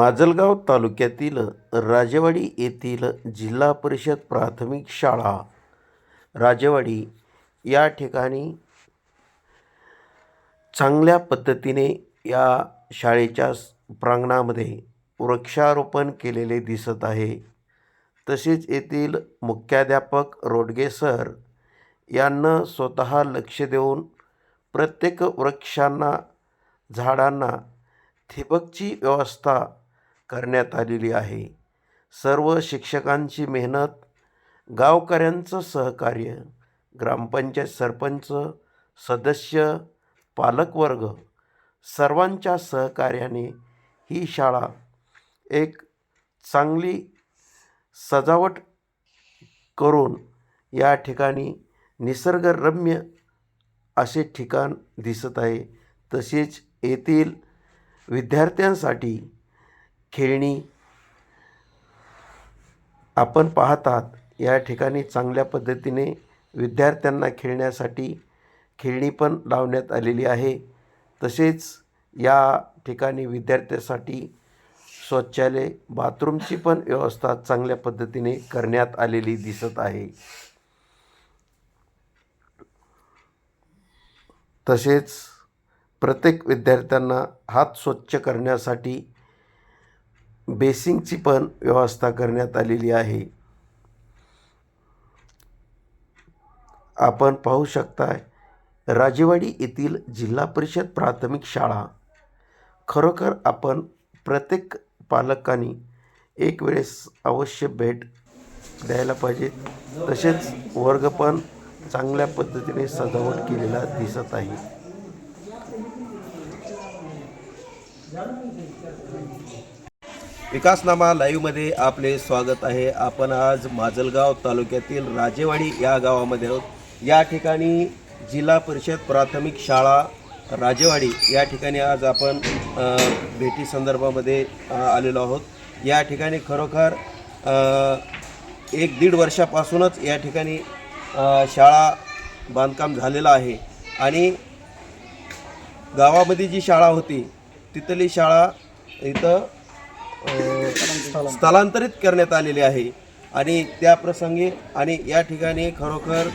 माजलगाव तालुक्यातील राजेवाडी येथील जिल्हा परिषद प्राथमिक शाळा. राजेवाडी या ठिकाणी चांगल्या पद्धतीने या शाळेच्या प्रांगणामध्ये वृक्षारोपण केलेले दिसत आहे. तसेच येथील मुख्याध्यापक रोडगे सर यांना स्वतः लक्ष देऊन प्रत्येक वृक्षांना झाडांना ठिबकची व्यवस्था करण्यात आलेली आहे. सर्व शिक्षकांची मेहनत गावकऱ्यांचं सहकार्य ग्रामपंचायत सरपंच सदस्य पालकवर्ग सर्वांच्या सहकार्याने ही शाळा एक चांगली सजावट करून या ठिकाणी निसर्गरम्य असे ठिकाण दिसत आहे. तसेच येथील विद्यार्थ्यांसाठी खेळणी आपण पाहतात या ठिकाणी चांगल्या पद्धतीने विद्यार्थ्यांना खेळण्यासाठी खेळणी पण लावण्यात आलेली आहे. तसेच या ठिकाणी विद्यार्थ्यासाठी शौचालय बाथरूमची पण व्यवस्था चांगल्या पद्धतीने करण्यात आलेली दिसत आहे. तसेच प्रत्येक विद्यार्थ्यांना हात स्वच्छ करण्यासाठी बेसिंगची पण व्यवस्था करण्यात आलेली आहे. आपण पाहू शकता राजेवाडी येथील जिल्हा परिषद प्राथमिक शाळा. खरोखर आपण प्रत्येक पालकांनी एक वेळेस अवश्य भेट द्यायला पाहिजे. तसेच वर्ग पण चांगल्या पद्धतीने सजावट केलेला दिसत आहे. विकासनामा लाईव्हमध्ये आपले स्वागत आहे. आपण आज माजलगाव तालुक्यातील राजेवाडी या गावामध्ये आहोत. या ठिकाणी जिल्हा परिषद प्राथमिक शाळा राजेवाडी या ठिकाणी आज आपण भेटी संदर्भामध्ये आलेलो आहोत. या ठिकाणी खरोखर एक दीड वर्षापासूनच या ठिकाणी शाळा बांधकाम झालेलं आहे. आणि गावामध्ये जी शाळा होती तिथली शाळा इथं स्थलांतरित करण्यात आलेली आहे. आणि त्या प्रसंगी आणि या ठिकाणी खरोखर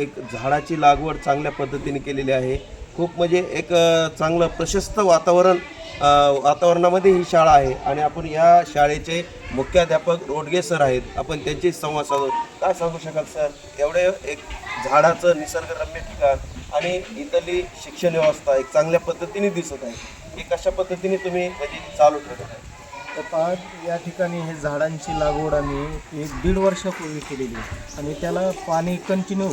एक झाडाची लागवड चांगल्या पद्धतीने केलेली आहे. खूप म्हणजे एक चांगलं प्रशस्त वातावरण वातावरणामध्ये ही शाळा आहे. आणि आपण या शाळेचे मुख्याध्यापक रोडगे सर आहेत. आपण त्यांची संवाद साधू काय सांगू शकाल सर? एवढे एक झाडाचं निसर्गरम्य ठिकाण आणि इथली शिक्षण व्यवस्था एक चांगल्या पद्धतीने दिसत आहे. ही कशा पद्धतीने तुम्ही म्हणजे चालू ठेवत? आहे तर पहा या ठिकाणी हे झाडांची लागवड आम्ही एक दीड वर्षापूर्वी केलेली आहे. आणि त्याला पाणी कंटिन्यू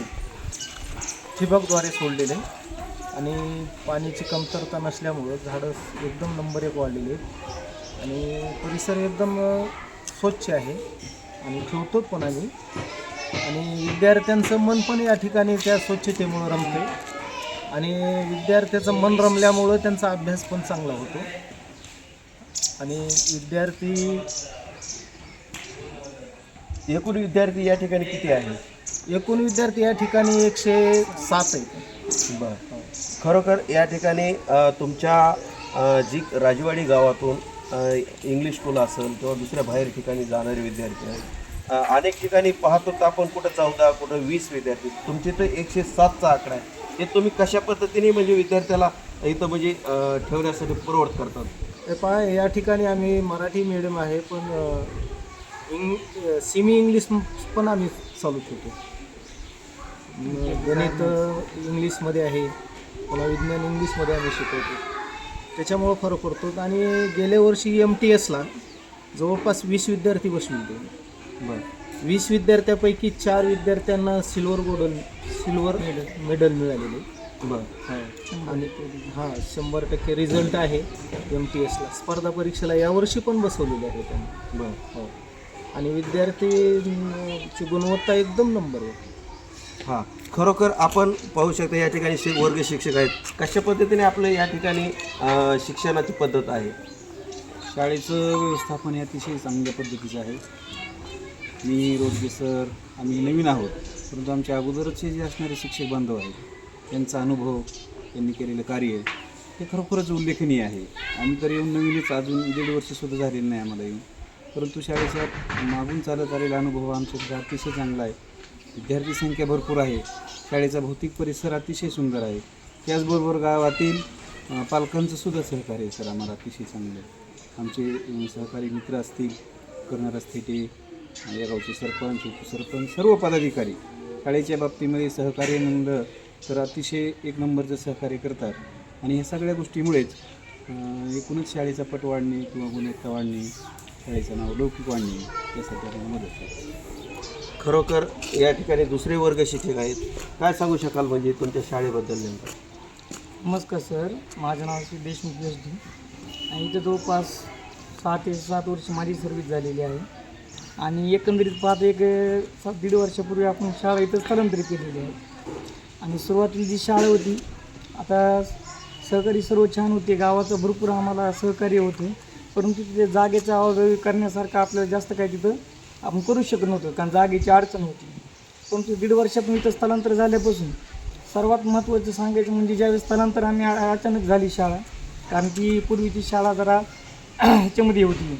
ठिबकद्वारे सोडलेले आणि पाण्याची कमतरता नसल्यामुळं झाडं एकदम नंबर एक वाढलेली आहेत. आणि परिसर एकदम स्वच्छ आहे. आणि ठेवतो पण आम्ही. आणि विद्यार्थ्यांचं मन पण या ठिकाणी त्या स्वच्छतेमुळं रमते आणि विद्यार्थ्याचं मन रमल्यामुळं त्यांचा अभ्यास पण चांगला होतो. आणि विद्यार्थी एकूण विद्यार्थी या ठिकाणी किती आहे? एकूण विद्यार्थी या ठिकाणी एकशे सात आहेत. बरं. खरोखर या ठिकाणी तुमच्या जी राजवाडी गावातून इंग्लिश स्कूल असेल किंवा दुसऱ्या बाहेर ठिकाणी जाणारे विद्यार्थी आहेत अनेक ठिकाणी पाहतो तर आपण कुठं चौदा कुठं वीस विद्यार्थी. तुमचे तर एकशे सातचा आकडा आहे. हे तुम्ही कशा पद्धतीने म्हणजे विद्यार्थ्याला इथं म्हणजे ठेवण्यासाठी परवड करतात? पहा या ठिकाणी आम्ही मराठी मिडियम आहे पण इंग सेमी इंग्लिश पण आम्ही चालू ठेवतो. गणित इंग्लिशमध्ये आहे पुन्हा विज्ञान इंग्लिशमध्ये आम्ही शिकवतो. त्याच्यामुळं फरक पडतो. आणि गेल्या वर्षी एम टी एसला जवळपास वीस विद्यार्थी बसले होते बरं. वीस विद्यार्थ्यापैकी चार विद्यार्थ्यांना सिल्वर गोल्डन सिल्वर मेडल मिळालेले. बरं आणि हां शंभर टक्के रिझल्ट आहे एम टी एसला स्पर्धा परीक्षेला यावर्षी पण बसवलेले आहे त्यांनी. बरं हो. आणि विद्यार्थीची गुणवत्ता एकदम नंबर आहे हां. खरोखर आपण पाहू शकता या ठिकाणी शि वर्ग शिक्षक आहेत. कशा पद्धतीने आपलं या ठिकाणी अ, शिक्षणाची पद्धत आहे? शाळेचं व्यवस्थापन हे अतिशय चांगल्या पद्धतीचं आहे. मी रोजगे सर आम्ही नवीन आहोत. परंतु आमच्या अगोदरचे जे असणारे शिक्षक बांधव आहेत त्यांचा अनुभव त्यांनी केलेलं कार्य हे खरोखरच उल्लेखनीय आहे. आम्ही तर येऊन नवीनच अजून दीड वर्षसुद्धा झालेलं नाही आम्हाला येऊन परंतु शाळेचा मागून चालत आलेला अनुभव आमच्याकडे अतिशय चांगला आहे. विद्यार्थी संख्या भरपूर आहे. शाळेचा भौतिक परिसर अतिशय सुंदर आहे. त्याचबरोबर गावातील पालकांचं सुद्धा सहकार्य सर आम्हाला अतिशय चांगलं. आहे आमचे सहकारी मित्र असतील करणार असते ते या गावचे सरपंच उपसरपंच सर्व पदाधिकारी शाळेच्या बाबतीमध्ये सहकार्य म्हणलं तर अतिशय एक नंबरचं सहकार्य करतात. आणि ह्या सगळ्या गोष्टीमुळेच एकूणच शाळेचा पट वाढणे किंवा गुणवत्ता वाढणे शाळेचं नाव लौकिक वाढणे यासाठी आपल्याला मदत करते खरोखर या ठिकाणी दुसरे वर्ग शिक्षक आहेत. काय सांगू शकाल म्हणजे तुमच्या शाळेबद्दल नेमकं? नमस्कार सर माझं नाव श्री देशमुख एस डी आणि इथं जवळपास सहा ते सात वर्ष माझी सर्व्हिस झालेली आहे. आणि एकंदरीत पाहता एक सात दीड वर्षापूर्वी आपण शाळा इथं स्थलांतरित केलेली आहे. आणि सुरुवातीला जी शाळा होती आता सहकारी सर्व छान होते गावाचं भरपूर आम्हाला सहकार्य होते परंतु तिथे जागेचा आवाजावी करण्यासारखं आपल्याला जास्त काय तिथं आपण करू शकत नव्हतं कारण जागेची अडचण होती. परंतु दीड वर्षातून इथं स्थलांतर झाल्यापासून सर्वात महत्त्वाचं सांगायचं म्हणजे ज्यावेळेस स्थलांतर आम्ही अचानक झाली शाळा कारण की पूर्वीची शाळा जरा ह्याच्यामध्ये होती.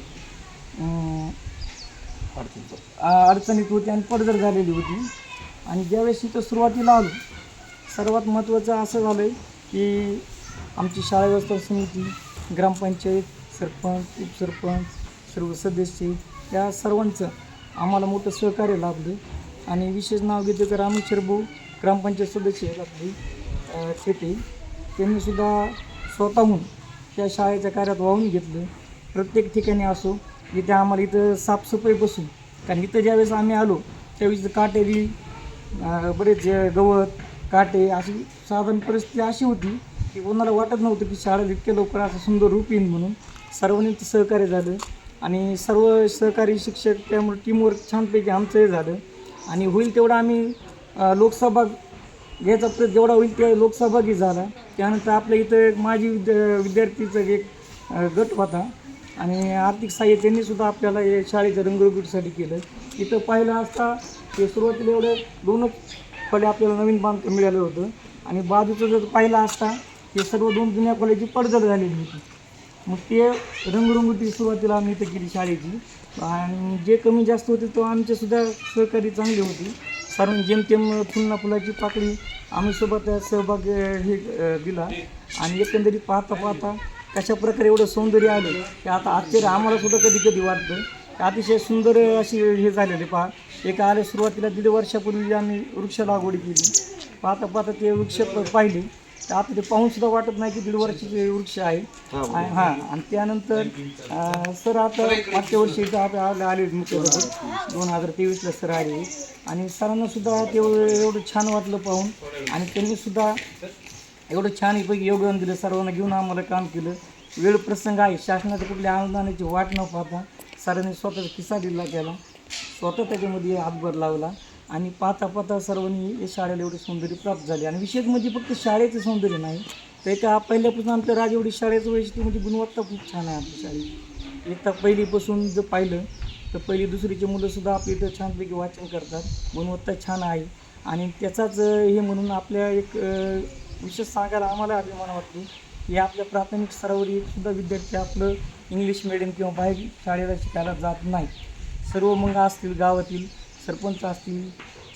अडचणीत अ- अडचणीत होती आणि पडझड झालेली होती. आणि ज्यावेळेस इथं सुरुवातीला आलो सर्वात महत्त्वाचं असं झालं आहे की आमची शाळा व्यवस्था समिती ग्रामपंचायत सरपंच उपसरपंच सर्व सदस्य या सर्वांचं आम्हाला मोठं सहकार्य लाभलं. आणि विशेष नाव घेतो तर रामेश्वर भाऊ ग्रामपंचायत सदस्य आहेत आपली शेटे त्यांनीसुद्धा स्वतःहून त्या शाळेच्या कार्यात वाहून घेतलं. प्रत्येक ठिकाणी असो जिथे आम्हाला इथं साफसफाई बसून कारण इथं ज्यावेळेस आम्ही आलो त्यावेळेस काटेरी बरेच गवत काटे अशी साधारण परिस्थिती अशी होती की कोणाला वाटत नव्हतं की शाळेत इतक्या लवकर असं सुंदर रूप येईल म्हणून. सर्वांनी ते सहकार्य झालं आणि सर्व सहकारी शिक्षक त्यामुळे टीमवर्क छानपैकी आमचं हे झालं. आणि होईल तेवढं आम्ही लोकसभा घ्यायचा प्रयत्न जेवढा होईल ते लोकसहभागी झाला. त्यानंतर आपल्या इथं एक माजी विद्या विद्यार्थीचा एक गट होता. आणि आर्थिक सहाय्य त्यांनी सुद्धा आपल्याला हे शाळेच्या रंगरंगोटीसाठी केलं इथं पाहिलं असता ते सुरुवातीला एवढं दोनच फळे आपल्याला नवीन बांधकाम मिळालं होतं. आणि बाजूचं जर पाहिलं असता ते सर्व दोन जुन्या खोल्याची पडझड झालेली होती. मग ते रंगरंगोटी सुरुवातीला आम्ही इथं केली शाळेची. आणि जे कमी जास्त होते तो आमच्यासुद्धा सहकारी चांगली होती. कारण जेमतेम फुलना फुलाची पाकळी आम्ही सोबत सहभाग हे दिला. आणि एकंदरीत पाहता पाहता कशा प्रकारे एवढं सौंदर्य आलं की आता आश्चर्य आम्हाला सुद्धा कधी कधी वाटतं अतिशय सुंदर अशी हे झालेले पहा. एका आले सुरुवातीला दीड वर्षापूर्वी आम्ही वृक्ष लागवड केली. पाहता पाहता ते वृक्ष पाहिले. तर आता ते पाहून सुद्धा वाटत नाही की दीड वर्षाचे वृक्ष आहे. हां आणि त्यानंतर सर आता मागच्या वर्षी आपल्या आले आले मुख्याध्यापक दोन हजार तेवीसला सर आले. आणि सरांना सुद्धा ते एवढं छान वाटलं पाहून. आणि त्यांनी सुद्धा एवढं छान पैकी योगदान दिलं सर्वांना घेऊन आम्हाला काम केलं. वेळ प्रसंग आहे शासनाच्या कुठल्या अनुदानाची वाट न पाहता सरांनी स्वतःचा किस्सा दिला त्याला. स्वतः त्याच्यामध्ये हातभार लावला आणि पाहता पाहता सर्वांनी या शाळेला एवढी सौंदर्य प्राप्त झाले. आणि विशेष म्हणजे फक्त शाळेचं सौंदर्य नाही तर एका पहिल्यापासून आमच्या राजवडी शाळेचं वैशिष्ट्य म्हणजे गुणवत्ता खूप छान आहे आपल्या शाळेत. एक तर पहिलीपासून जर पाहिलं तर पहिली दुसरीचे मुलंसुद्धा आपली इथं छानपैकी वाचन करतात. गुणवत्ता छान आहे. आणि त्याचाच हे म्हणून आपल्या एक विशेष सांगायला आम्हाला अभिमान वाटतो. की आपल्या प्राथमिक स्तरावर सुद्धा विद्यार्थी आपलं इंग्लिश मिडियम किंवा बाहेर शाळेला शिकायला जात नाही सर्व मग असतील गावातील सरपंच असतील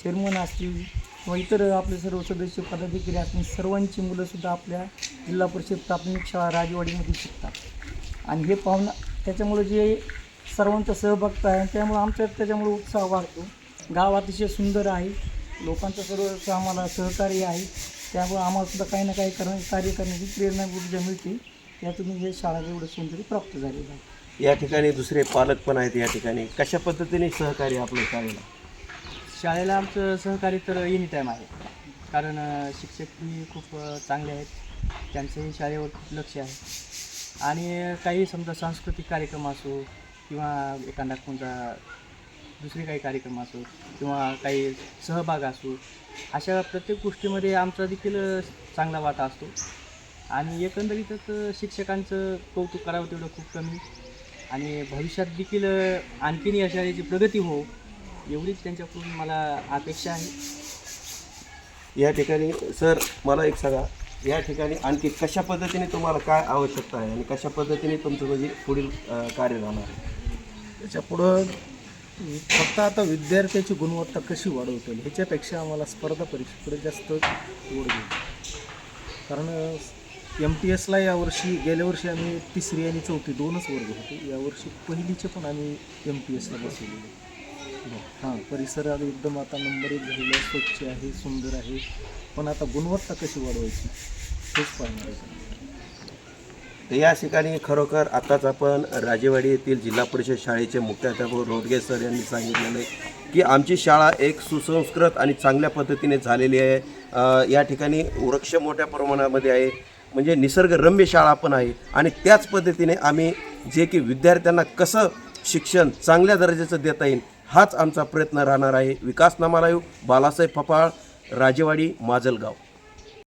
चेअरमन असतील किंवा इतर आपले सर्व सदस्य पदाधिकारी असतील सर्वांची मुलंसुद्धा आपल्या जिल्हा परिषद प्राथमिक शाळा राजवाडीमध्ये शिकतात. आणि हे पाहून त्याच्यामुळे जे सर्वांचा सहभाग आहे त्यामुळे आमच्या त्याच्यामुळे उत्साह वाढतो. गाव अतिशय सुंदर आहे. लोकांचं सर्व आम्हाला सहकार्य आहे. त्यामुळे आम्हाला सुद्धा काही ना काही करणं कार्य करण्याची प्रेरणा ऊर्जा मिळते. त्यातून हे शाळा एवढं सौंदर्य प्राप्त झालेलं आहे. या ठिकाणी दुसरे पालक पण आहेत या ठिकाणी. कशा पद्धतीने सहकार्य आपल्या शाळेला? शाळेला आमचं सहकार्य तर एनी टाईम आहे. कारण अ, शिक्षकही खूप अ, चांगले आहेत. त्यांचंही शाळेवर खूप लक्ष आहे. आणि काही समजा सांस्कृतिक कार्यक्रम असो किंवा एखादा कोणता दुसरे काही कार्यक्रम असो किंवा काही सहभाग असो अशा प्रत्येक गोष्टीमध्ये आमचा देखील चांगला वाटा असतो. आणि एकंदरीतच शिक्षकांचं कौतुक करावं तेवढं खूप कमी. आणि भविष्यात देखील आणखीन या शाळेची प्रगती हो एवढीच त्यांच्याकडून मला अपेक्षा आहे. या ठिकाणी सर मला एक सांगा या ठिकाणी आणखी कशा पद्धतीने तुम्हाला काय आवश्यकता आहे आणि कशा पद्धतीने तुमचं म्हणजे पुढील कार्य राहणार आहे? त्याच्या पुढं फक्त आता विद्यार्थ्याची गुणवत्ता कशी वाढवता येईल ह्याच्यापेक्षा आम्हाला स्पर्धा परीक्षेकडे जास्त ओढ घेऊ कारण एम टी एसला यावर्षी गेल्या वर्षी आम्ही तिसरी आणि चौथी दोनच वर्ग होते. यावर्षी पहिलीचे पण आम्ही एम टी एसला बसवलेले हां परिसर एकदम आता नंबर एक झालेला आहे स्वच्छ आहे सुंदर आहे. पण आता गुणवत्ता कशी वाढवायची हेच पाहणार आहे. तर या ठिकाणी खरोखर आताच आपण राजेवाडी येथील जिल्हा परिषद शाळेचे मुख्याध्यापक रोडगे सर यांनी सांगितलेलं आहे की आमची शाळा एक सुसंस्कृत आणि चांगल्या पद्धतीने झालेली आहे. या ठिकाणी वृक्ष मोठ्या प्रमाणामध्ये आहे. म्हणजे निसर्गरम्य शाळा पण आहे. आणि त्याच पद्धतीने आम्ही जे की विद्यार्थ्यांना कसं शिक्षण चांगल्या दर्जाचं देता येईल हाच आमचा प्रयत्न राहणार आहे. विकास नामालायू बालासाहेब फपाळ राजेवाडी माजलगाव.